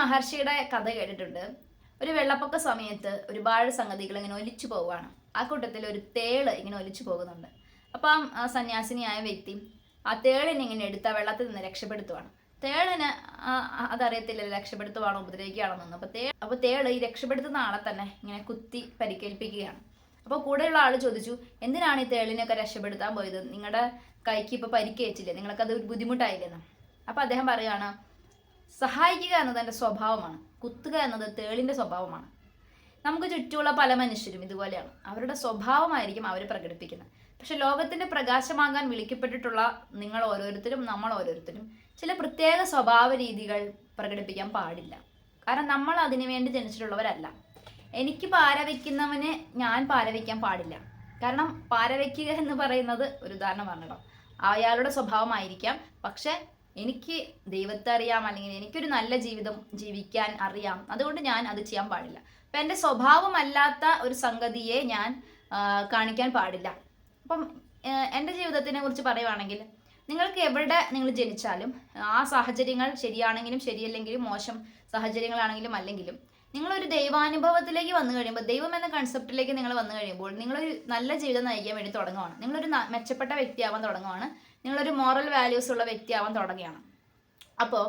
മഹർഷിയുടെ കഥ കേട്ടിട്ടുണ്ട്. ഒരു വെള്ളപ്പൊക്ക സമയത്ത് ഒരുപാട് സംഗതികൾ ഇങ്ങനെ ഒലിച്ചു പോവുകയാണ്. ആ കൂട്ടത്തിൽ ഒരു തേൾ ഇങ്ങനെ ഒലിച്ചു പോകുന്നുണ്ട്. അപ്പം ആ സന്യാസിനിയായ വ്യക്തി ആ തേളിനെ ഇങ്ങനെ എടുത്ത വെള്ളത്തിൽ നിന്ന് രക്ഷപ്പെടുത്തുവാണ്. തേളിന് അതറിയത്തില്ല രക്ഷപ്പെടുത്തുവാണോ ഉപദ്രവിക്കുകയാണോ എന്ന് അപ്പോൾ തേ അപ്പോൾ തേൾ ഈ രക്ഷപ്പെടുത്തുന്ന ആളെ തന്നെ ഇങ്ങനെ കുത്തി പരിക്കേൽപ്പിക്കുകയാണ്. അപ്പോൾ കൂടെയുള്ള ആൾ ചോദിച്ചു എന്തിനാണ് ഈ തേളിനെയൊക്കെ രക്ഷപ്പെടുത്താൻ പോയത്? നിങ്ങളുടെ കൈക്ക് ഇപ്പോൾ പരിക്കേറ്റില്ലേ? നിങ്ങൾക്കത് ബുദ്ധിമുട്ടായില്ലെന്ന് അപ്പോൾ അദ്ദേഹം പറയുകയാണ് സഹായിക്കുക എന്നത് എന്റെ സ്വഭാവമാണ്. കുത്തുക എന്നത് തേളിന്റെ സ്വഭാവമാണ്. നമുക്ക് ചുറ്റുമുള്ള പല മനുഷ്യരും ഇതുപോലെയാണ്. അവരുടെ സ്വഭാവമായിരിക്കും അവർ പ്രകടിപ്പിക്കുന്നത്. പക്ഷെ ലോകത്തിന്റെ പ്രകാശമാകാൻ വിളിക്കപ്പെട്ടിട്ടുള്ള നിങ്ങൾ ഓരോരുത്തരും നമ്മൾ ഓരോരുത്തരും ചില പ്രത്യേക സ്വഭാവ രീതികൾ പ്രകടിപ്പിക്കാൻ പാടില്ല. കാരണം നമ്മൾ അതിനു വേണ്ടി ജനിച്ചിട്ടുള്ളവരല്ല. എനിക്ക് പാരവയ്ക്കുന്നവന് ഞാൻ പാരവയ്ക്കാൻ പാടില്ല. കാരണം പാരവയ്ക്കുക എന്ന് പറയുന്നത് ഒരു ഉദാഹരണം പറഞ്ഞിടാം അയാളുടെ സ്വഭാവമായിരിക്കാം. പക്ഷെ എനിക്ക് ദൈവത്തെ അറിയാം അല്ലെങ്കിൽ എനിക്കൊരു നല്ല ജീവിതം ജീവിക്കാൻ അറിയാം. അതുകൊണ്ട് ഞാൻ അത് ചെയ്യാൻ പാടില്ല. അപ്പം എന്റെ സ്വഭാവമല്ലാത്ത ഒരു സംഗതിയെ ഞാൻ കാണിക്കാൻ പാടില്ല. അപ്പം എന്റെ ജീവിതത്തിനെ കുറിച്ച് പറയുവാണെങ്കിൽ നിങ്ങൾക്ക് എവിടെ നിങ്ങൾ ജനിച്ചാലും ആ സാഹചര്യങ്ങൾ ശരിയാണെങ്കിലും ശരിയല്ലെങ്കിലും മോശം സാഹചര്യങ്ങളാണെങ്കിലും അല്ലെങ്കിലും നിങ്ങളൊരു ദൈവാനുഭവത്തിലേക്ക് വന്നു കഴിയുമ്പോൾ ദൈവം എന്ന കൺസെപ്റ്റിലേക്ക് നിങ്ങൾ വന്നു കഴിയുമ്പോൾ നിങ്ങളൊരു നല്ല ജീവിതം നയിക്കാൻ വേണ്ടി തുടങ്ങുവാണ്. നിങ്ങളൊരു മെച്ചപ്പെട്ട വ്യക്തിയാവാൻ തുടങ്ങുവാണ്. നിങ്ങളൊരു മോറൽ വാല്യൂസ് ഉള്ള വ്യക്തിയാവാൻ തുടങ്ങുകയാണ്. അപ്പോൾ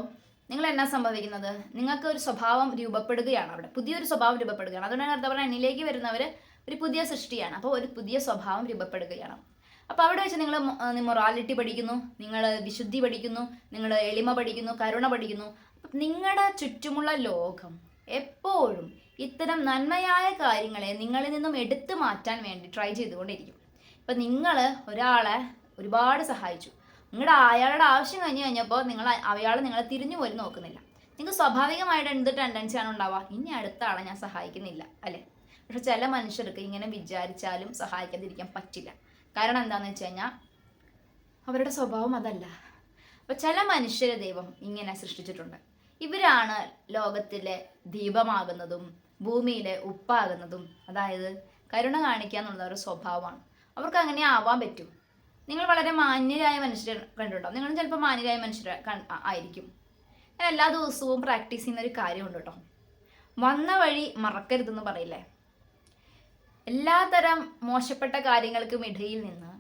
നിങ്ങൾ എന്നാ സംഭവിക്കുന്നത്? നിങ്ങൾക്ക് ഒരു സ്വഭാവം രൂപപ്പെടുകയാണ് അവിടെ. പുതിയൊരു സ്വഭാവം രൂപപ്പെടുകയാണ്. അതുകൊണ്ടാണ് എന്താ പറയുക എന്നിലേക്ക് വരുന്നവർ ഒരു പുതിയ സൃഷ്ടിയാണ്. അപ്പോൾ ഒരു പുതിയ സ്വഭാവം രൂപപ്പെടുകയാണ്. അപ്പോൾ അവിടെ വെച്ച് നിങ്ങൾ മൊറാലിറ്റി പഠിക്കുന്നു നിങ്ങൾ വിശുദ്ധി പഠിക്കുന്നു നിങ്ങൾ എളിമ പഠിക്കുന്നു കരുണ പഠിക്കുന്നു. നിങ്ങളുടെ ചുറ്റുമുള്ള ലോകം എപ്പോഴും ഇത്തരം നന്മയായ കാര്യങ്ങളെ നിങ്ങളിൽ നിന്നും എടുത്തു മാറ്റാൻ വേണ്ടി ട്രൈ ചെയ്തുകൊണ്ടിരിക്കും. ഇപ്പം നിങ്ങൾ ഒരാളെ ഒരുപാട് സഹായിച്ചു. നിങ്ങളുടെ അയാളുടെ ആവശ്യം കഴിഞ്ഞ് കഴിഞ്ഞപ്പോൾ നിങ്ങൾ അയാൾ നിങ്ങളെ തിരിഞ്ഞു പോലും നോക്കുന്നില്ല. നിങ്ങൾക്ക് സ്വാഭാവികമായിട്ട് എന്ത് ടെൻഡൻസിയാണ് ഉണ്ടാവുക? ഇനി അടുത്ത ആളെ ഞാൻ സഹായിക്കുന്നില്ല അല്ലേ? പക്ഷെ ചില മനുഷ്യർക്ക് ഇങ്ങനെ വിചാരിച്ചാലും സഹായിക്കാതിരിക്കാൻ പറ്റില്ല. കാരണം എന്താണെന്ന് വെച്ച് കഴിഞ്ഞാൽ അവരുടെ സ്വഭാവം അതല്ല. അപ്പോൾ ചില മനുഷ്യരെ ദൈവം ഇങ്ങനെ സൃഷ്ടിച്ചിട്ടുണ്ട്. ഇവരാണ് ലോകത്തിലെ ദീപമാകുന്നതും ഭൂമിയിലെ ഉപ്പാകുന്നതും. അതായത് കരുണ കാണിക്കുക എന്നുള്ള ഒരു സ്വഭാവമാണ്. അവർക്ക് അങ്ങനെ ആവാൻ പറ്റും. നിങ്ങൾ വളരെ മാന്യരായ മനുഷ്യരെ കണ്ടുട്ടോ നിങ്ങൾ ചിലപ്പോൾ മാന്യരായ മനുഷ്യരെ ആയിരിക്കും. ഞാൻ എല്ലാ ദിവസവും പ്രാക്ടീസ് ചെയ്യുന്ന ഒരു കാര്യമുണ്ട് കേട്ടോ. വന്ന വഴി മറക്കരുതെന്ന് പറയില്ലേ? എല്ലാതരം മോശപ്പെട്ട കാര്യങ്ങൾക്കും ഇടയിൽ നിന്ന്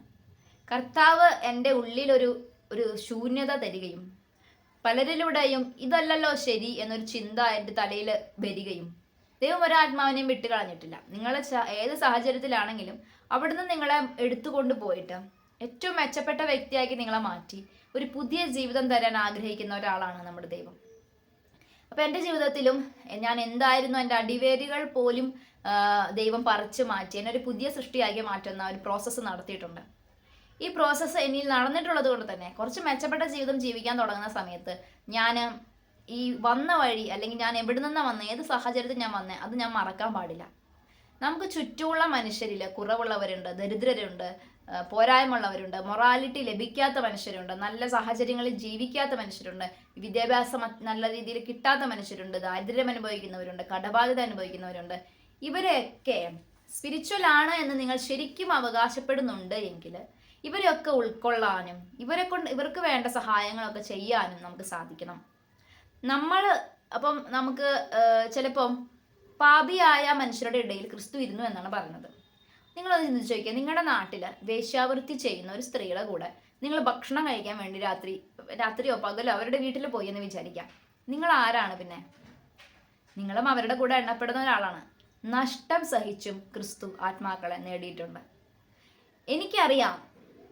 കർത്താവ് എന്റെ ഉള്ളിലൊരു ഒരു ശൂന്യത തരികയും പലരിലൂടെയും ഇതല്ലല്ലോ ശരി എന്നൊരു ചിന്ത എന്റെ തലയിൽ വരികയും ദൈവം ഒരാത്മാവിനെയും വിട്ട് കളഞ്ഞിട്ടില്ല നിങ്ങൾ ഏത് സാഹചര്യത്തിലാണെങ്കിലും അവിടുന്ന് നിങ്ങളെ എടുത്തുകൊണ്ട് പോയിട്ട് ഏറ്റവും മെച്ചപ്പെട്ട വ്യക്തിയാക്കി നിങ്ങളെ മാറ്റി. ഒരു പുതിയ ജീവിതം തരാൻ ആഗ്രഹിക്കുന്ന ഒരാളാണ് നമ്മുടെ ദൈവം. അപ്പൊ എന്റെ ജീവിതത്തിലും ഞാൻ എന്തായിരുന്നു എന്റെ അടിവേരുകൾ പോലും ദൈവം പറിച്ചു മാറ്റി എന്നെ ഒരു പുതിയ സൃഷ്ടിയാക്കി മാറ്റുന്ന ഒരു പ്രോസസ്സ് നടത്തിയിട്ടുണ്ട്. ഈ പ്രോസസ്സ് എന്നിൽ നടന്നിട്ടുള്ളത് കൊണ്ട് തന്നെ കുറച്ച് മെച്ചപ്പെട്ട ജീവിതം ജീവിക്കാൻ തുടങ്ങുന്ന സമയത്ത് ഞാൻ ഈ വന്ന വഴി അല്ലെങ്കിൽ ഞാൻ എവിടെ നിന്നാണ് വന്നത് ഏത് സാഹചര്യത്തിൽ ഞാൻ വന്നേ അത് ഞാൻ മറക്കാൻ പാടില്ല. നമുക്ക് ചുറ്റുമുള്ള മനുഷ്യരിൽ കുറവുള്ളവരുണ്ട് ദരിദ്രരുണ്ട് പോരായ്മയുള്ളവരുണ്ട് മൊറാലിറ്റി ലഭിക്കാത്ത മനുഷ്യരുണ്ട് നല്ല സാഹചര്യങ്ങളിൽ ജീവിക്കാത്ത മനുഷ്യരുണ്ട് വിദ്യാഭ്യാസം നല്ല രീതിയിൽ കിട്ടാത്ത മനുഷ്യരുണ്ട് ദാരിദ്ര്യം അനുഭവിക്കുന്നവരുണ്ട് കടബാധ്യത അനുഭവിക്കുന്നവരുണ്ട്. ഇവരെയൊക്കെ സ്പിരിച്വൽ ആണ് എന്ന് നിങ്ങൾ ശരിക്കും അവകാശപ്പെടുന്നുണ്ട് എങ്കിൽ ഇവരെയൊക്കെ ഉൾക്കൊള്ളാനും ഇവരെ കൊണ്ട് ഇവർക്ക് വേണ്ട സഹായങ്ങളൊക്കെ ചെയ്യാനും നമുക്ക് സാധിക്കണം. നമ്മൾ അപ്പം നമുക്ക് ചിലപ്പം പാപിയായ മനുഷ്യരുടെ ഇടയിൽ ക്രിസ്തു ഇരുന്നു എന്നാണ് പറയുന്നത്. നിങ്ങളത് ചിന്തിച്ച് ചോദിക്കുക നിങ്ങളുടെ നാട്ടിൽ വേശ്യാവൃത്തി ചെയ്യുന്ന ഒരു സ്ത്രീയുടെ കൂടെ നിങ്ങൾ ഭക്ഷണം കഴിക്കാൻ വേണ്ടി രാത്രി രാത്രിയോ പകലോ അവരുടെ വീട്ടിൽ പോയി എന്ന് വിചാരിക്കാം. നിങ്ങൾ ആരാണ് പിന്നെ? നിങ്ങളും അവരുടെ കൂടെ എണ്ണപ്പെടുന്ന ഒരാളാണ്. നഷ്ടം സഹിച്ചും ക്രിസ്തു ആത്മാക്കളെ നേടിയിട്ടുണ്ട്. എനിക്കറിയാം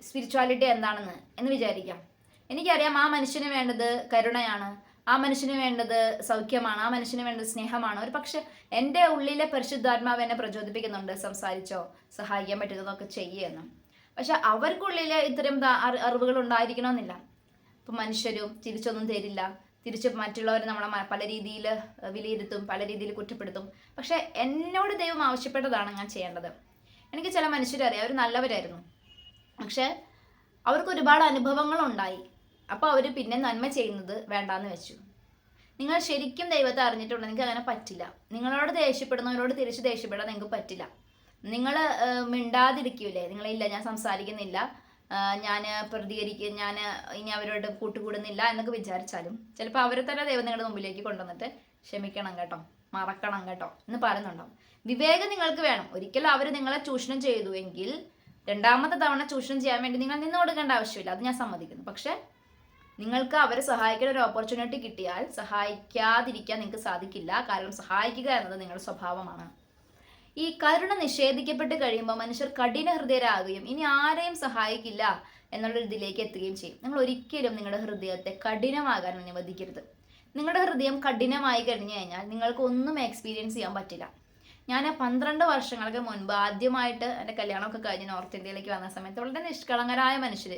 സ്പിരിച്വാലിറ്റി എന്താണെന്ന് എന്ന് വിചാരിക്കാം. എനിക്കറിയാം ആ മനുഷ്യന് വേണ്ടത് കരുണയാണ്. ആ മനുഷ്യന് വേണ്ടത് സൗഖ്യമാണ് ആ മനുഷ്യന് വേണ്ടത് സ്നേഹമാണ്. ഒരു പക്ഷെ എന്റെ ഉള്ളിലെ പരിശുദ്ധാത്മാവ് എന്നെ പ്രചോദിപ്പിക്കുന്നുണ്ട് സംസാരിച്ചോ സഹായിക്കാൻ പറ്റുന്നതൊക്കെ ചെയ്യുമെന്നും പക്ഷെ അവർക്കുള്ളിൽ ഇത്തരം അറിവുകൾ ഉണ്ടായിരിക്കണമെന്നില്ല. ഇപ്പം മനുഷ്യരും തിരിച്ചൊന്നും തരില്ല. തിരിച്ച് മറ്റുള്ളവരെ നമ്മളെ പല രീതിയിൽ വിലയിരുത്തും പല രീതിയിൽ കുറ്റപ്പെടുത്തും. പക്ഷെ എന്നോട് ദൈവം ആവശ്യപ്പെട്ടതാണ് ഞാൻ ചെയ്യേണ്ടത്. എനിക്ക് ചില മനുഷ്യരറിയാം അവർ നല്ലവരായിരുന്നു. പക്ഷെ അവർക്ക് ഒരുപാട് അനുഭവങ്ങൾ ഉണ്ടായി അപ്പോൾ അവർ പിന്നെ നന്മ ചെയ്യുന്നത് വേണ്ടാന്ന് വെച്ചു. നിങ്ങൾ ശരിക്കും ദൈവത്തെ അറിഞ്ഞിട്ടുണ്ടെങ്കിൽ അങ്ങനെ പറ്റില്ല. നിങ്ങളോട് ദേഷ്യപ്പെടുന്നവരോട് തിരിച്ച് ദേഷ്യപ്പെടാൻ നിങ്ങൾക്ക് പറ്റില്ല. നിങ്ങൾ മിണ്ടാതിരിക്കൂലേ? നിങ്ങളില്ല ഞാൻ സംസാരിക്കുന്നില്ല. ഞാൻ പ്രതികരിക്ക ഞാൻ ഇനി അവരോട് കൂട്ടുകൂടുന്നില്ല എന്നൊക്കെ വിചാരിച്ചാലും ചിലപ്പോൾ അവരെ തന്നെ ദൈവം നിങ്ങളുടെ മുമ്പിലേക്ക് കൊണ്ടുവന്നിട്ട് ക്ഷമിക്കണം കേട്ടോ. മറക്കണം കേട്ടോ എന്ന് പറയുന്നുണ്ടാവും. വിവേകം നിങ്ങൾക്ക് വേണം. ഒരിക്കലും അവർ നിങ്ങളെ ചൂഷണം ചെയ്തു എങ്കിൽ രണ്ടാമത്തെ തവണ ചൂഷണം ചെയ്യാൻ വേണ്ടി നിങ്ങൾ നിന്ന് കൊടുക്കേണ്ട ആവശ്യമില്ല. അത് ഞാൻ സമ്മതിക്കുന്നു. പക്ഷേ നിങ്ങൾക്ക് അവരെ സഹായിക്കുന്ന ഒരു ഓപ്പർച്യൂണിറ്റി കിട്ടിയാൽ സഹായിക്കാതിരിക്കാൻ നിങ്ങൾക്ക് സാധിക്കില്ല. കാരണം സഹായിക്കുക എന്നത് നിങ്ങളുടെ സ്വഭാവമാണ്. ഈ കരുണ നിഷേധിക്കപ്പെട്ട് കഴിയുമ്പോൾ മനുഷ്യർ കഠിന ഹൃദയരാകുകയും ഇനി ആരെയും സഹായിക്കില്ല എന്നുള്ള ഇതിലേക്ക് എത്തുകയും ചെയ്യും. നിങ്ങൾ ഒരിക്കലും നിങ്ങളുടെ ഹൃദയത്തെ കഠിനമാകാൻ അനുവദിക്കരുത്. നിങ്ങളുടെ ഹൃദയം കഠിനമായി കഴിഞ്ഞു കഴിഞ്ഞാൽ നിങ്ങൾക്ക് ഒന്നും എക്സ്പീരിയൻസ് ചെയ്യാൻ പറ്റില്ല. ഞാൻ പന്ത്രണ്ട് വർഷങ്ങൾക്ക് മുൻപ് ആദ്യമായിട്ട് എന്റെ കല്യാണമൊക്കെ കഴിഞ്ഞ് നോർത്ത് ഇന്ത്യയിലേക്ക് വന്ന സമയത്ത് വളരെ നിഷ്കളങ്കരായ മനുഷ്യർ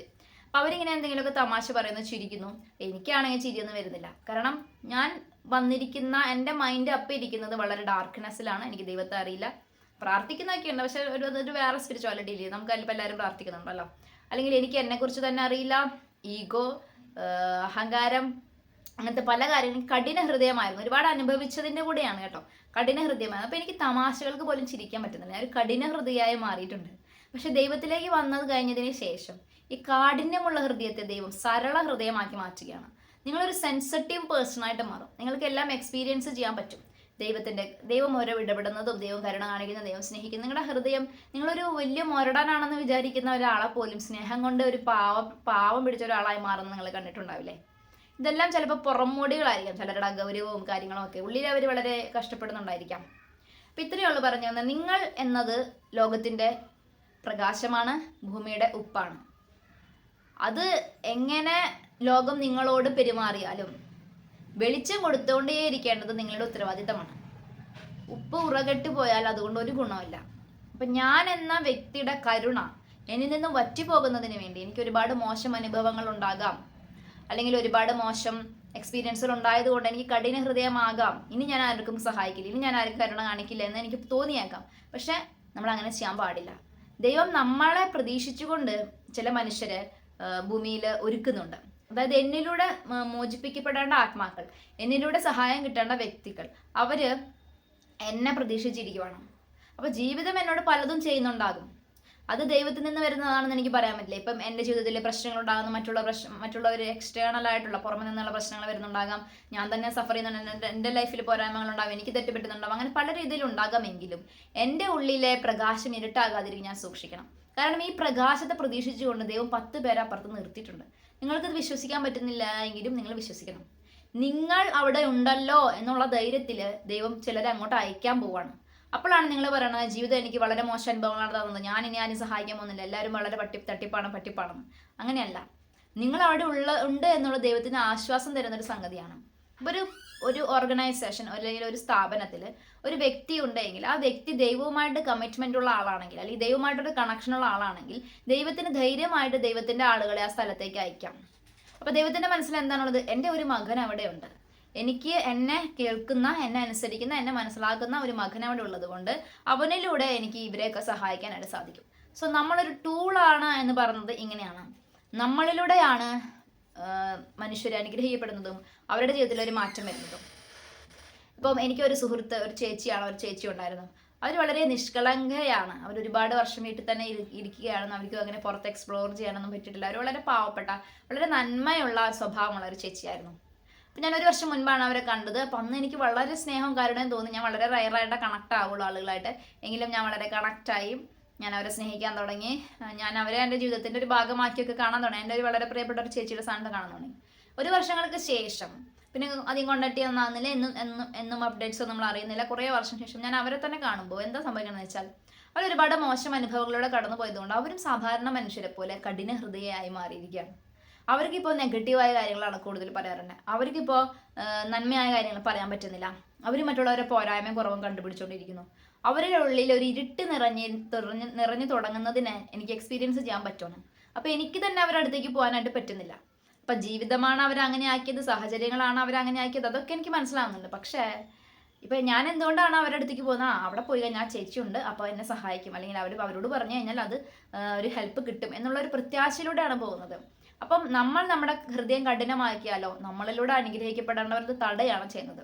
അപ്പം അവരിങ്ങനെ എന്തെങ്കിലുമൊക്കെ തമാശ പറയുന്നു ചിരിക്കുന്നു. എനിക്കാണെങ്കിൽ ചിരിയൊന്നും വരുന്നില്ല. കാരണം ഞാൻ വന്നിരിക്കുന്ന എന്റെ മൈൻഡ് അപ്പം ഇരിക്കുന്നത് വളരെ ഡാർക്ക്നെസ്സിലാണ് എനിക്ക് ദൈവത്തെ അറിയില്ല. പ്രാർത്ഥിക്കുന്നൊക്കെ ഉണ്ട്. പക്ഷെ ഒരു അതൊരു വേറെ സ്പിരിച്വാലിറ്റി ഇല്ലേ? നമുക്ക് അതിലിപ്പോൾ എല്ലാവരും പ്രാർത്ഥിക്കുന്നുണ്ടല്ലോ. അല്ലെങ്കിൽ എനിക്ക് എന്നെക്കുറിച്ച് തന്നെ അറിയില്ല. ഈഗോ അഹങ്കാരം അങ്ങനത്തെ പല കാര്യങ്ങളും കഠിന ഹൃദയമായിരുന്നു. ഒരുപാട് അനുഭവിച്ചതിന്റെ കൂടെയാണ് കേട്ടോ. കഠിന ഹൃദയമായിരുന്നു. അപ്പോൾ എനിക്ക് തമാശകൾക്ക് പോലും ചിരിക്കാൻ പറ്റുന്നില്ല. ഞാൻ ഒരു കഠിന ഹൃദയമായി മാറിയിട്ടുണ്ട്. പക്ഷെ ദൈവത്തിലേക്ക് വന്നത് കഴിഞ്ഞതിന് ശേഷം ഈ കാഠിന്യമുള്ള ഹൃദയത്തെ ദൈവം സരള ഹൃദയമാക്കി മാറ്റുകയാണ്. നിങ്ങളൊരു സെൻസിറ്റീവ് പേഴ്സൺ ആയിട്ട് മാറും. നിങ്ങൾക്ക് എല്ലാം എക്സ്പീരിയൻസ് ചെയ്യാൻ പറ്റും. ദൈവത്തിന്റെ ദൈവം ഓരോ ഇടപെടുന്നതും ദൈവം കരുണ കാണിക്കുന്ന ദൈവം സ്നേഹിക്കുന്ന നിങ്ങളുടെ ഹൃദയം നിങ്ങളൊരു വലിയ മൊരടാനാണെന്ന് വിചാരിക്കുന്ന ഒരാളെ പോലും സ്നേഹം കൊണ്ട് ഒരു പാവം പാവം പിടിച്ച ഒരാളായി മാറുന്ന നിങ്ങൾ കണ്ടിട്ടുണ്ടാവില്ലേ? ഇതെല്ലാം ചിലപ്പോൾ പുറംമോടികളായിരിക്കാം. ചിലരുടെ അഗൗരവവും കാര്യങ്ങളും ഒക്കെ ഉള്ളിൽ അവർ വളരെ കഷ്ടപ്പെടുന്നുണ്ടായിരിക്കാം. അപ്പം ഇത്രയേ ഉള്ളൂ പറഞ്ഞു തന്നെ നിങ്ങൾ എന്നത് ലോകത്തിന്റെ പ്രകാശമാണ് ഭൂമിയുടെ ഉപ്പാണ്. അത് എങ്ങനെ ലോകം നിങ്ങളോട് പെരുമാറിയാലും വെളിച്ചം കൊടുത്തുകൊണ്ടേ ഇരിക്കേണ്ടത് നിങ്ങളുടെ ഉത്തരവാദിത്തമാണ്. ഉപ്പ് ഉറകെട്ട് പോയാൽ അതുകൊണ്ട് ഒരു ഗുണമില്ല അപ്പം ഞാൻ എന്ന വ്യക്തിയുടെ കരുണ എന്നിൽ നിന്നും വറ്റിപ്പോകുന്നതിന് വേണ്ടി എനിക്ക് ഒരുപാട് മോശം അനുഭവങ്ങൾ ഉണ്ടാകാം. അല്ലെങ്കിൽ ഒരുപാട് മോശം എക്സ്പീരിയൻസുകൾ ഉണ്ടായതുകൊണ്ട് എനിക്ക് കഠിന ഹൃദയമാകാം. ഇനി ഞാൻ ആർക്കും സഹായിക്കില്ല. ഇനി ഞാൻ ആർക്കും കരുണ കാണിക്കില്ല എന്ന് എനിക്ക് തോന്നിയേക്കാം. പക്ഷെ നമ്മൾ അങ്ങനെ ചെയ്യാൻ പാടില്ല. ദൈവം നമ്മളെ പ്രതീക്ഷിച്ചുകൊണ്ട് ചില മനുഷ്യരെ ഭൂമിയിൽ ഒരുക്കുന്നുണ്ട്. അതായത് എന്നിലൂടെ മോചിപ്പിക്കപ്പെടേണ്ട ആത്മാക്കൾ എന്നിലൂടെ സഹായം കിട്ടേണ്ട വ്യക്തികൾ അവർ എന്നെ പ്രതീക്ഷിച്ചിരിക്കുവാണ്. അപ്പൊ ജീവിതം എന്നോട് പലതും ചെയ്യുന്നുണ്ടാകും. അത് ദൈവത്തിൽ നിന്ന് വരുന്നതാണെന്ന് എനിക്ക് പറയാൻ പറ്റില്ല. ഇപ്പം എന്റെ ജീവിതത്തിൽ പ്രശ്നങ്ങൾ ഉണ്ടാകുന്ന മറ്റുള്ള പ്രശ്നം മറ്റുള്ളവർ എക്സ്റ്റേണൽ ആയിട്ടുള്ള പുറമെ നിന്നുള്ള പ്രശ്നങ്ങൾ വരുന്നുണ്ടാകാം. ഞാൻ തന്നെ സഫർ ചെയ്യുന്നുണ്ട് എന്റെ ലൈഫിൽ പോരായ്മകൾ ഉണ്ടാകും എനിക്ക് തെറ്റുപറ്റുന്നുണ്ടാകും അങ്ങനെ പല രീതിയിൽ ഉണ്ടാകാമെങ്കിലും എന്റെ ഉള്ളിലെ പ്രകാശം ഇരുട്ടാകാതിരിക്കും ഞാൻ സൂക്ഷിക്കണം. കാരണം ഈ പ്രകാശത്തെ പ്രതീക്ഷിച്ചുകൊണ്ട് ദൈവം പത്ത് പേരെ അപ്പുറത്ത് നിർത്തിയിട്ടുണ്ട്. നിങ്ങൾക്കത് വിശ്വസിക്കാൻ പറ്റുന്നില്ല എങ്കിലും നിങ്ങൾ വിശ്വസിക്കണം. നിങ്ങൾ അവിടെ ഉണ്ടല്ലോ എന്നുള്ള ധൈര്യത്തിൽ ദൈവം ചിലരെ അങ്ങോട്ട് അയക്കാൻ പോവാണ്. അപ്പോഴാണ് നിങ്ങൾ പറയുന്നത് ജീവിതം എനിക്ക് വളരെ മോശം അനുഭവങ്ങളാണ് തന്നത് ഞാൻ ഇനി ആരും സഹായിക്കാൻ പോകുന്നില്ല. എല്ലാവരും വളരെ പട്ടി തട്ടിപ്പാണ് പട്ടിപ്പാണെന്ന് അങ്ങനെയല്ല. നിങ്ങൾ അവിടെ ഉള്ള ഉണ്ട് എന്നുള്ള ദൈവത്തിന് ആശ്വാസം തരുന്ന ഒരു സംഗതിയാണ്. അപ്പോൾ ഒരു ഒരു ഓർഗനൈസേഷൻ അല്ലെങ്കിൽ ഒരു സ്ഥാപനത്തിൽ ഒരു വ്യക്തി ഉണ്ടെങ്കിൽ ആ വ്യക്തി ദൈവവുമായിട്ട് കമ്മിറ്റ്മെന്റ് ഉള്ള ആളാണെങ്കിൽ അല്ലെങ്കിൽ ദൈവമായിട്ടൊരു കണക്ഷൻ ഉള്ള ആളാണെങ്കിൽ ദൈവത്തിന് ധൈര്യമായിട്ട് ദൈവത്തിന്റെ ആളുകളെ ആ സ്ഥലത്തേക്ക് അയക്കാം. അപ്പൊ ദൈവത്തിന്റെ മനസ്സിൽ എന്താണുള്ളത്? എന്റെ ഒരു മകൻ അവിടെ ഉണ്ട് എനിക്ക് എന്നെ കേൾക്കുന്ന എന്നെ അനുസരിക്കുന്ന എന്നെ മനസ്സിലാക്കുന്ന ഒരു മകൻ അവിടെ ഉള്ളത് കൊണ്ട് അവനിലൂടെ എനിക്ക് ഇവരെയൊക്കെ സഹായിക്കാനായിട്ട് സാധിക്കും. സോ നമ്മളൊരു ടൂളാണ് എന്ന് പറയുന്നത് ഇങ്ങനെയാണ്. നമ്മളിലൂടെയാണ് മനുഷ്യർ അനുഗ്രഹിക്കപ്പെടുന്നതും അവരുടെ ജീവിതത്തിൽ ഒരു മാറ്റം വരുന്നതും. ഇപ്പം എനിക്കൊരു സുഹൃത്ത് ഒരു ചേച്ചിയാണ് ഒരു ചേച്ചി ഉണ്ടായിരുന്നു. അവർ വളരെ നിഷ്കളങ്കയാണ്. അവർ ഒരുപാട് വർഷം വീട്ടിൽ തന്നെ ഇരി- ഇരിക്കുകയാണെന്ന് അവർക്ക് അങ്ങനെ പുറത്ത് എക്സ്പ്ലോർ ചെയ്യാനൊന്നും പറ്റിയിട്ടില്ല. അവർ വളരെ പാവപ്പെട്ട വളരെ നന്മയുള്ള സ്വഭാവമുള്ള ഒരു ചേച്ചിയായിരുന്നു. അപ്പം ഞാൻ ഒരു വർഷം മുൻപാണ് അവരെ കണ്ടത്. അപ്പം അന്ന് എനിക്ക് വളരെ സ്നേഹവും കരുണയും തോന്നി. ഞാൻ വളരെ റയറായിട്ട് കണക്ട് ആവുള്ളൂ ആളുകളായിട്ട്. എങ്കിലും ഞാൻ വളരെ കണക്റ്റായി ഞാൻ അവരെ സ്നേഹിക്കാൻ തുടങ്ങി. ഞാൻ അവരെ എന്റെ ജീവിതത്തിന്റെ ഒരു ഭാഗമാക്കിയൊക്കെ കാണാൻ തുടങ്ങി. എന്റെ ഒരു വളരെ പ്രിയപ്പെട്ട ഒരു ചേച്ചിയുടെ സ്ഥാനത്ത് കാണാൻ തുടങ്ങി. ഒരു വർഷങ്ങൾക്ക് ശേഷം പിന്നെ അധികം കോണ്ടാക്ട് ചെയ്യാൻ ആകുന്നില്ല എന്നും എന്നും എന്നും അപ്ഡേറ്റ്സ് നമ്മൾ അറിയുന്നില്ല. കുറേ വർഷം ശേഷം ഞാൻ അവരെ തന്നെ കാണുമ്പോൾ എന്താ സംഭവിക്കണമെന്ന് വെച്ചാൽ അവർ ഒരുപാട് മോശം അനുഭവങ്ങളിലൂടെ കടന്നു പോയതുകൊണ്ട് അവരും സാധാരണ മനുഷ്യരെ പോലെ കഠിന ഹൃദയമായി മാറിയിരിക്കുകയാണ്. അവർക്കിപ്പോൾ നെഗറ്റീവായ കാര്യങ്ങളാണ് കൂടുതൽ പറയാറുണ്ട്. അവർക്കിപ്പോൾ നന്മയായ കാര്യങ്ങൾ പറയാൻ പറ്റുന്നില്ല. അവർ മറ്റുള്ളവരെ പോരായ്മ കുറവും കണ്ടുപിടിച്ചുകൊണ്ടിരിക്കുന്നു അവരുടെ ഉള്ളിൽ ഒരു ഇരുട്ട് നിറഞ്ഞ് നിറഞ്ഞ് നിറഞ്ഞു തുടങ്ങുന്നതിന് എനിക്ക് എക്സ്പീരിയൻസ് ചെയ്യാൻ പറ്റുന്നു. അപ്പോൾ എനിക്ക് തന്നെ അവരുടെ അടുത്തേക്ക് പോകാനായിട്ട് പറ്റുന്നില്ല. അപ്പം ജീവിതമാണ് അവർ അങ്ങനെ ആക്കിയത് സാഹചര്യങ്ങളാണ് അങ്ങനെ ആക്കിയത് അതൊക്കെ എനിക്ക് മനസ്സിലാവുന്നുണ്ട്. പക്ഷേ ഇപ്പം ഞാൻ എന്തുകൊണ്ടാണ് അവരുടെ അടുത്തേക്ക് പോകുന്നത്? അവിടെ പോയി കഴിഞ്ഞാൽ ചേച്ചിയുണ്ട് അപ്പോൾ എന്നെ സഹായിക്കും. അല്ലെങ്കിൽ അവർ അവരോട് പറഞ്ഞു കഴിഞ്ഞാൽ അത് ഒരു ഹെൽപ്പ് കിട്ടും എന്നുള്ള ഒരു പ്രത്യാശയിലൂടെയാണ് പോകുന്നത്. അപ്പം നമ്മൾ നമ്മുടെ ഹൃദയം കഠിനമാക്കിയാലോ നമ്മളിലൂടെ അനുഗ്രഹിക്കപ്പെടേണ്ടവർക്ക് തടയാണ് ചെയ്യുന്നത്.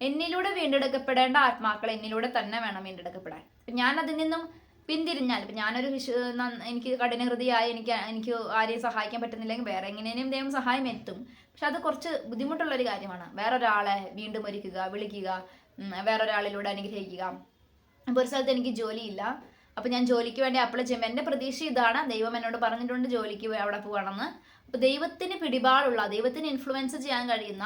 എന്നിലൂടെ വീണ്ടെടുക്കപ്പെടേണ്ട ആത്മാക്കൾ എന്നിലൂടെ തന്നെ വേണം വീണ്ടെടുക്കപ്പെടാൻ. ഞാൻ അതിൽ നിന്നും പിന്തിരിഞ്ഞാൽ ഇപ്പം ഞാനൊരു വിശു എനിക്ക് കഠിന ഹൃദയമായി എനിക്ക് എനിക്ക് ആരെയും സഹായിക്കാൻ പറ്റുന്നില്ലെങ്കിൽ വേറെ എങ്ങനെയും ദൈവം സഹായം എത്തും. പക്ഷെ അത് കുറച്ച് ബുദ്ധിമുട്ടുള്ളൊരു കാര്യമാണ്. വേറൊരാളെ വീണ്ടും ഒരുക്കുക വിളിക്കുക വേറൊരാളിലൂടെ അനുഗ്രഹിക്കുക. അപ്പോൾ ഒരു സ്ഥലത്ത് എനിക്ക് ജോലിയില്ല. അപ്പോൾ ഞാൻ ജോലിക്ക് വേണ്ടി അപ്ലൈ ചെയ്യും എന്റെ പ്രതീക്ഷ ഇതാണ്. ദൈവം എന്നോട് പറഞ്ഞിട്ടുണ്ട് ജോലിക്ക് അവിടെ പോകണമെന്ന്. അപ്പോൾ ദൈവത്തിന് പിടിപാടുള്ള ദൈവത്തിന് ഇൻഫ്ലുവൻസ് ചെയ്യാൻ കഴിയുന്ന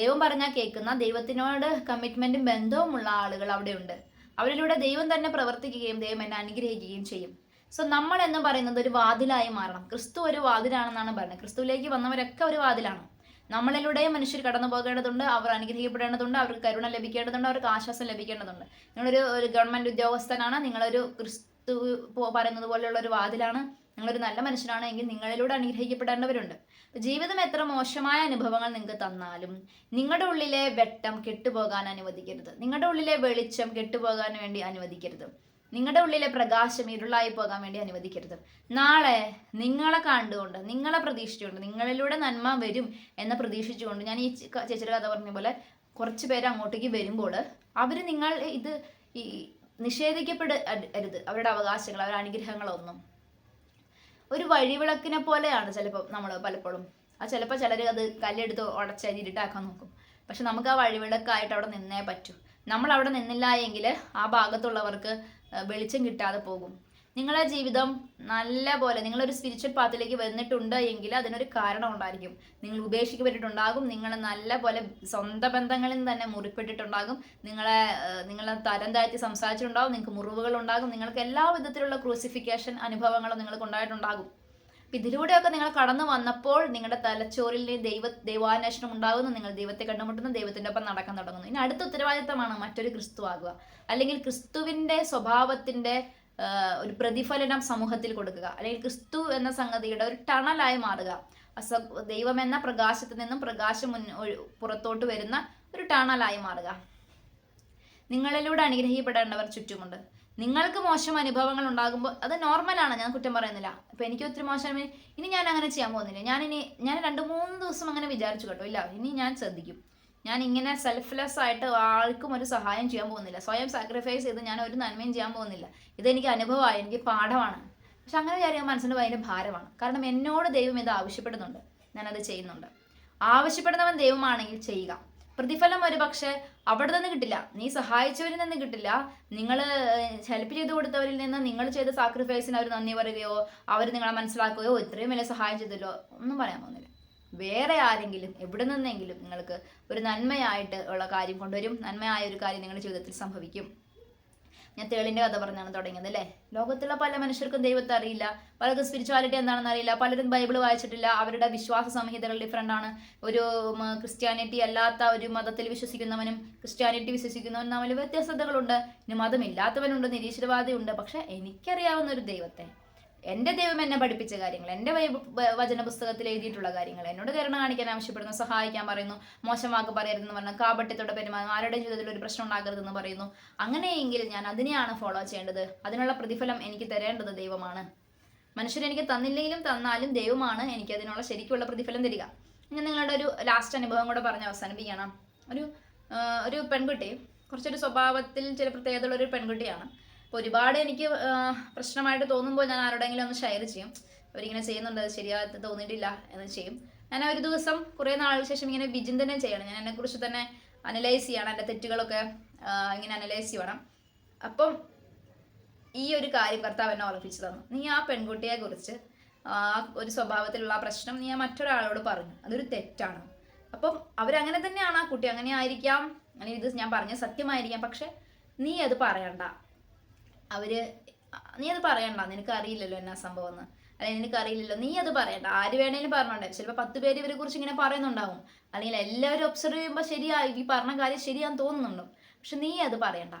ദൈവം പറഞ്ഞാൽ കേൾക്കുന്ന ദൈവത്തിനോട് കമ്മിറ്റ്മെന്റും ബന്ധവുമുള്ള ആളുകൾ അവിടെയുണ്ട്. അവരിലൂടെ ദൈവം തന്നെ പ്രവർത്തിക്കുകയും ദൈവം എന്നെ അനുഗ്രഹിക്കുകയും ചെയ്യും. സോ നമ്മൾ എന്ന് പറയുന്നത് ഒരു വാതിലായി മാറണം. ക്രിസ്തു ഒരു വാതിലാണെന്നാണ് പറയുന്നത് ക്രിസ്തുവിലേക്ക് വന്നവരൊക്കെ ഒരു വാതിലാണ്. നമ്മളിലൂടെയും മനുഷ്യർ കടന്നു പോകേണ്ടതുണ്ട് അവർ അനുഗ്രഹിക്കപ്പെടേണ്ടതുണ്ട് അവർക്ക് കരുണ ലഭിക്കേണ്ടതുണ്ട് അവർക്ക് ആശ്വാസം ലഭിക്കേണ്ടതുണ്ട്. നിങ്ങളൊരു ഒരു ഗവൺമെന്റ് ഉദ്യോഗസ്ഥനാണ് നിങ്ങളൊരു ക്രിസ്തു പറയുന്നത് പോലെയുള്ള ഒരു വാതിലാണ് നിങ്ങളൊരു നല്ല മനുഷ്യനാണ് എങ്കിൽ നിങ്ങളിലൂടെ അനുഗ്രഹിക്കപ്പെടേണ്ടവരുണ്ട്. ജീവിതം എത്ര മോശമായ അനുഭവങ്ങൾ നിങ്ങൾക്ക് തന്നാലും നിങ്ങളുടെ ഉള്ളിലെ വെട്ടം കെട്ടുപോകാൻ അനുവദിക്കരുത്. നിങ്ങളുടെ ഉള്ളിലെ വെളിച്ചം കെട്ടുപോകാൻ വേണ്ടി അനുവദിക്കരുത്. നിങ്ങളുടെ ഉള്ളിലെ പ്രകാശം ഇരുളായി പോകാൻ വേണ്ടി അനുവദിക്കരുത്. നാളെ നിങ്ങളെ കണ്ടുകൊണ്ട് നിങ്ങളെ പ്രതീക്ഷിച്ചുകൊണ്ട് നിങ്ങളിലൂടെ നന്മ വരും എന്ന് പ്രതീക്ഷിച്ചുകൊണ്ട് ഞാൻ ഈ ചേച്ചിയുടെ കഥ പറഞ്ഞ പോലെ കുറച്ച് പേര് അങ്ങോട്ടേക്ക് വരുമ്പോൾ അവർ നിങ്ങൾ ഇത് ഈ നിഷേധിക്കപ്പെടരുത് അവരുടെ അവകാശങ്ങൾ അവരുടെ അനുഗ്രഹങ്ങളൊന്നും. ഒരു വഴിവിളക്കിനെ പോലെയാണ് ചിലപ്പോൾ നമ്മൾ പലപ്പോഴും. ആ ചിലപ്പോൾ ചിലർ അത് കല്ലെടുത്ത് ഉടച്ചരി ഇരുട്ടാക്കാൻ നോക്കും. പക്ഷെ നമുക്ക് ആ വഴിവിളക്കായിട്ട് അവിടെ നിന്നേ പറ്റൂ. നമ്മൾ അവിടെ നിന്നില്ല എങ്കിൽ ആ ഭാഗത്തുള്ളവർക്ക് വെളിച്ചം കിട്ടാതെ പോകും. നിങ്ങളുടെ ജീവിതം നല്ല പോലെ നിങ്ങളൊരു സ്പിരിച്വൽ പാത്തിലേക്ക് വന്നിട്ടുണ്ട് എങ്കിൽ അതിനൊരു കാരണം ഉണ്ടായിരിക്കും. നിങ്ങൾ ഉപേക്ഷിക്കപ്പെട്ടിട്ടുണ്ടാകും നിങ്ങൾ നല്ല പോലെ സ്വന്തം ബന്ധങ്ങളിൽ നിന്ന് തന്നെ മുറിപ്പെട്ടിട്ടുണ്ടാകും. നിങ്ങളെ നിങ്ങളെ തരം താഴ്ത്തി സംസാരിച്ചിട്ടുണ്ടാകും നിങ്ങൾക്ക് മുറിവുകൾ ഉണ്ടാകും നിങ്ങൾക്ക് എല്ലാ വിധത്തിലുള്ള ക്രൂസിഫിക്കേഷൻ അനുഭവങ്ങളും നിങ്ങൾക്ക് ഉണ്ടായിട്ടുണ്ടാകും ഇതിലൂടെയൊക്കെ നിങ്ങൾ കടന്നു വന്നപ്പോൾ നിങ്ങളുടെ തലച്ചോറിൽ ദൈവ ദൈവാന്വേഷണം ഉണ്ടാകുന്നു നിങ്ങൾ ദൈവത്തെ കണ്ടുമുട്ടുന്നു ദൈവത്തിന്റെ ഒപ്പം നടക്കാൻ തുടങ്ങുന്നു. ഇനി അടുത്ത ഉത്തരവാദിത്തമാണ് മറ്റൊരു ക്രിസ്തു ആകുക അല്ലെങ്കിൽ ക്രിസ്തുവിന്റെ സ്വഭാവത്തിന്റെ ഒരു പ്രതിഫലനം സമൂഹത്തിൽ കൊടുക്കുക. അല്ലെങ്കിൽ ക്രിസ്തു എന്ന സംഗതിയുടെ ഒരു ടണലായി മാറുക. അസ ദൈവം എന്ന പ്രകാശത്തിൽ നിന്നും പ്രകാശം മുൻ പുറത്തോട്ട് വരുന്ന ഒരു ടണലായി മാറുക. നിങ്ങളിലൂടെ അനുഗ്രഹിക്കപ്പെടേണ്ടവർ ചുറ്റുമുണ്ട്. നിങ്ങൾക്ക് മോശം അനുഭവങ്ങൾ ഉണ്ടാകുമ്പോൾ അത് നോർമലാണ് ഞാൻ കുറ്റം പറയുന്നില്ല. ഇപ്പം എനിക്ക് ഒത്തിരി മോശം ഇനി ഞാൻ അങ്ങനെ ചെയ്യാൻ പോകുന്നില്ല. ഞാൻ ഇനി ഞാൻ രണ്ട് മൂന്ന് ദിവസം അങ്ങനെ വിചാരിച്ചു കേട്ടോ. ഇല്ല ഇനി ഞാൻ ശ്രദ്ധിക്കും. ഞാൻ ഇങ്ങനെ സെൽഫ്ലെസ് ആയിട്ട് ആൾക്കും ഒരു സഹായം ചെയ്യാൻ പോകുന്നില്ല. സ്വയം സാക്രിഫൈസ് ചെയ്ത് ഞാൻ ഒരു നന്മയും ചെയ്യാൻ പോകുന്നില്ല. ഇതെനിക്ക് അനുഭവമായി എനിക്ക് പാഠമാണ്. പക്ഷെ അങ്ങനെ വിചാരിക്കാൻ മനസ്സിന് ഭയങ്കര ഭാരമാണ്. കാരണം എന്നോട് ദൈവം ഇത് ആവശ്യപ്പെടുന്നുണ്ട്. ഞാനത് ചെയ്യുന്നുണ്ട്. ആവശ്യപ്പെടുന്നവൻ ദൈവമാണെങ്കിൽ ചെയ്യുക. പ്രതിഫലം ഒരു പക്ഷേ അവിടെ നിന്ന് കിട്ടില്ല. നീ സഹായിച്ചവരിൽ നിന്ന് കിട്ടില്ല. നിങ്ങൾ ഹെൽപ്പ് ചെയ്ത് കൊടുത്തവരിൽ നിന്ന് നിങ്ങൾ ചെയ്ത സാക്രിഫൈസിന് അവർ നന്ദി പറയുകയോ അവർ നിങ്ങളെ മനസ്സിലാക്കുകയോ ഇത്രയും വലിയ സഹായം ചെയ്തല്ലോ ഒന്നും പറയാൻ പോകുന്നില്ല. വേറെ ആരെങ്കിലും എവിടെ നിന്നെങ്കിലും നിങ്ങൾക്ക് ഒരു നന്മയായിട്ട് ഉള്ള കാര്യം കൊണ്ടുവരും. നന്മയായ ഒരു കാര്യം നിങ്ങളുടെ ജീവിതത്തിൽ സംഭവിക്കും. ഞാൻ തേളിന്റെ കഥ പറഞ്ഞാണ് തുടങ്ങിയത് അല്ലേ? ലോകത്തുള്ള പല മനുഷ്യർക്കും ദൈവത്തെ അറിയില്ല. പലർക്കും സ്പിരിച്വാലിറ്റി എന്താണെന്ന് അറിയില്ല. പലരും ബൈബിൾ വായിച്ചിട്ടില്ല. അവരുടെ വിശ്വാസ സംഹിതകൾ ഡിഫറെന്റ് ആണ്. ഒരു ക്രിസ്ത്യാനിറ്റി അല്ലാത്ത ഒരു മതത്തിൽ വിശ്വസിക്കുന്നവനും ക്രിസ്ത്യാനിറ്റി വിശ്വസിക്കുന്നവനും തമ്മിൽ വ്യത്യസ്തതകളുണ്ട് ഇനി മതമില്ലാത്തവനുണ്ട് നിരീശ്വരവാദിയുണ്ട്. പക്ഷെ എനിക്കറിയാവുന്ന ഒരു ദൈവത്തെ എന്റെ ദൈവം എന്നെ പഠിപ്പിച്ച കാര്യങ്ങൾ എന്റെ വചന പുസ്തകത്തിൽ എഴുതിയിട്ടുള്ള കാര്യങ്ങൾ എന്നോട് കരുണ കാണിക്കാൻ ആവശ്യപ്പെടുന്നു സഹായിക്കാൻ പറയുന്നു മോശം വാക്ക് പറയരുതെന്ന് പറഞ്ഞു കാപട്യത്തോടെ പെരുമാറും ആരുടെ ജീവിതത്തിൽ ഒരു പ്രശ്നം ഉണ്ടാകരുതെന്ന് പറയുന്നു. അങ്ങനെയെങ്കിൽ ഞാൻ അതിനെയാണ് ഫോളോ ചെയ്യേണ്ടത്. അതിനുള്ള പ്രതിഫലം എനിക്ക് തരേണ്ടത് ദൈവമാണ്. മനുഷ്യർ എനിക്ക് തന്നില്ലെങ്കിലും തന്നാലും ദൈവമാണ് എനിക്ക് അതിനുള്ള ശരിക്കുള്ള പ്രതിഫലം തരിക. ഞാൻ നിങ്ങളുടെ ഒരു ലാസ്റ്റ് അനുഭവം കൂടെ പറഞ്ഞ് അവസാനിപ്പിക്കണം ഒരു ഒരു പെൺകുട്ടി കുറച്ചൊരു സ്വഭാവത്തിൽ ചില പ്രത്യേകതയുള്ള ഒരു പെൺകുട്ടിയാണ്. അപ്പോൾ ഒരുപാട് എനിക്ക് പ്രശ്നമായിട്ട് തോന്നുമ്പോൾ ഞാൻ ആരോടെങ്കിലും ഒന്ന് ഷെയർ ചെയ്യും. അവരിങ്ങനെ ചെയ്യുന്നുണ്ട് അത് ശരിയായിട്ട് തോന്നിയിട്ടില്ല എന്ന് ചെയ്യും. ഞാൻ ഒരു ദിവസം കുറേ നാളിന് ശേഷം ഇങ്ങനെ വിചിന്തനം ചെയ്യണം. ഞാൻ എന്നെക്കുറിച്ച് തന്നെ അനലൈസ് ചെയ്യണം എന്റെ തെറ്റുകളൊക്കെ ഇങ്ങനെ അനലൈസ് ചെയ്യണം. അപ്പം ഈ ഒരു കാര്യം കർത്താവ് എന്നെ ഓർമ്മിപ്പിച്ചു തന്നു. നീ ആ പെൺകുട്ടിയെ കുറിച്ച് ആ ഒരു സ്വഭാവത്തിലുള്ള പ്രശ്നം നീ ആ മറ്റൊരാളോട് പറഞ്ഞു. അതൊരു തെറ്റാണ്. അപ്പം അവരങ്ങനെ തന്നെയാണ് ആ കുട്ടി. അങ്ങനെ ആയിരിക്കാം. അങ്ങനെ ഇത് ഞാൻ പറഞ്ഞ സത്യമായിരിക്കാം. പക്ഷെ നീ അത് പറയണ്ട. അവർ നീ അത് പറയണ്ട. നിനക്ക് അറിയില്ലല്ലോ എന്നാ സംഭവം എന്ന്. അല്ലെങ്കിൽ നിനക്ക് അറിയില്ലല്ലോ നീ അത് പറയണ്ട. ആര് വേണേലും പറഞ്ഞോണ്ടേ. ചിലപ്പോ പത്ത് പേര് ഇവരെ കുറിച്ച് ഇങ്ങനെ പറയുന്നുണ്ടാവും. അല്ലെങ്കിൽ എല്ലാവരും ഒബ്സർവ് ചെയ്യുമ്പോൾ ശരിയായി ഈ പറഞ്ഞ കാര്യം ശരിയാന്ന് തോന്നുന്നുണ്ടോ പക്ഷെ നീ അത് പറയണ്ട.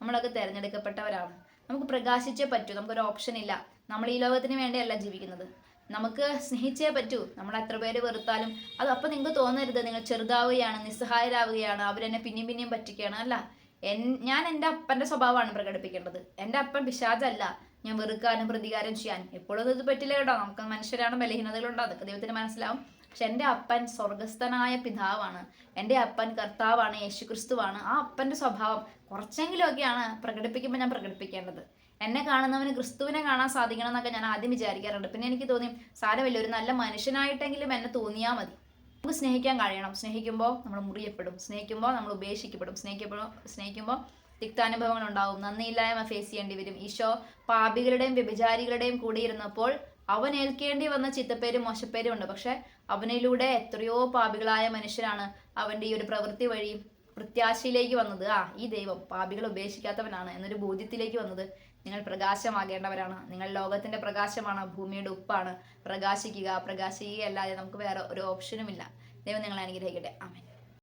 നമ്മളൊക്കെ തിരഞ്ഞെടുക്കപ്പെട്ടവരാണ്. നമുക്ക് പ്രകാശിച്ചേ പറ്റൂ. നമുക്കൊരു ഓപ്ഷൻ ഇല്ല. നമ്മൾ ഈ ലോകത്തിന് വേണ്ടിയല്ല ജീവിക്കുന്നത്. നമുക്ക് സ്നേഹിച്ചേ പറ്റൂ. നമ്മൾ എത്ര പേര് വെറുത്താലും. അത് അപ്പം നിങ്ങൾക്ക് തോന്നരുത്. നിങ്ങൾ ചെറുതാവുകയാണ് നിസ്സഹായരാവുകയാണ്. അവരെന്നെ പിന്നെയും പിന്നെയും പറ്റിക്കുകയാണ് അല്ല. എൻ ഞാൻ എന്റെ അപ്പന്റെ സ്വഭാവമാണ് പ്രകടിപ്പിക്കേണ്ടത്. എന്റെ അപ്പൻ പിശാചല്ല. ഞാൻ വെറുക്കാനും പ്രതികാരം ചെയ്യാനും എപ്പോഴും ഇത് പറ്റില്ല കേട്ടോ. നമുക്ക് മനുഷ്യരാണ് ബലഹീനതകളുണ്ടോ. അതൊക്കെ ദൈവത്തിന് മനസ്സിലാവും. പക്ഷെ എന്റെ അപ്പൻ സ്വർഗസ്ഥനായ പിതാവാണ്. എന്റെ അപ്പൻ കർത്താവാണ് യേശു ക്രിസ്തുവാണ് ആ അപ്പന്റെ സ്വഭാവം കുറച്ചെങ്കിലുമൊക്കെയാണ് പ്രകടിപ്പിക്കുമ്പോൾ ഞാൻ പ്രകടിപ്പിക്കേണ്ടത്. എന്നെ കാണുന്നവന് ക്രിസ്തുവിനെ കാണാൻ സാധിക്കണം എന്നൊക്കെ ഞാൻ ആദ്യം വിചാരിക്കാറുണ്ട്. പിന്നെ എനിക്ക് തോന്നി സാരമില്ല ഒരു നല്ല മനുഷ്യനായിട്ടെങ്കിലും എന്നെ തോന്നിയാൽ മതി. നമുക്ക് സ്നേഹിക്കാൻ കഴിയണം. സ്നേഹിക്കുമ്പോൾ നമ്മൾ മുറിയപ്പെടും സ്നേഹിക്കുമ്പോൾ നമ്മൾ ഉപേക്ഷിക്കപ്പെടും. സ്നേഹിക്കപ്പെടും സ്നേഹിക്കുമ്പോൾ തിക്താനുഭവങ്ങൾ ഉണ്ടാവും. നന്ദിയില്ലായ്മ ഫേസ് ചെയ്യേണ്ടി വരും. ഈശോ പാപികളുടെയും വ്യഭിചാരികളുടെയും കൂടെ ഇരുന്നപ്പോൾ അവൻ ഏൽക്കേണ്ടി വന്ന ചിത്തപ്പേരും മോശപ്പേരും ഉണ്ട്. പക്ഷെ അവനിലൂടെ എത്രയോ പാപികളായ മനുഷ്യരാണ് അവന്റെ ഈ ഒരു പ്രവൃത്തി വഴി പ്രത്യാശയിലേക്ക് വന്നത്. ആ ഈ ദൈവം പാപികൾ ഉപേക്ഷിക്കാത്തവനാണ് എന്നൊരു ബോധ്യത്തിലേക്ക് വന്നത്. നിങ്ങൾ പ്രകാശമാകേണ്ടവരാണ്. നിങ്ങൾ ലോകത്തിന്റെ പ്രകാശമാണ് ഭൂമിയുടെ ഉപ്പാണ്. പ്രകാശിക്കുക പ്രകാശിക്കുക അല്ലാതെ നമുക്ക് വേറെ ഒരു ഓപ്ഷനും ഇല്ല. ദൈവം നിങ്ങളെ അനുഗ്രഹിക്കട്ടെ. ആമേൻ.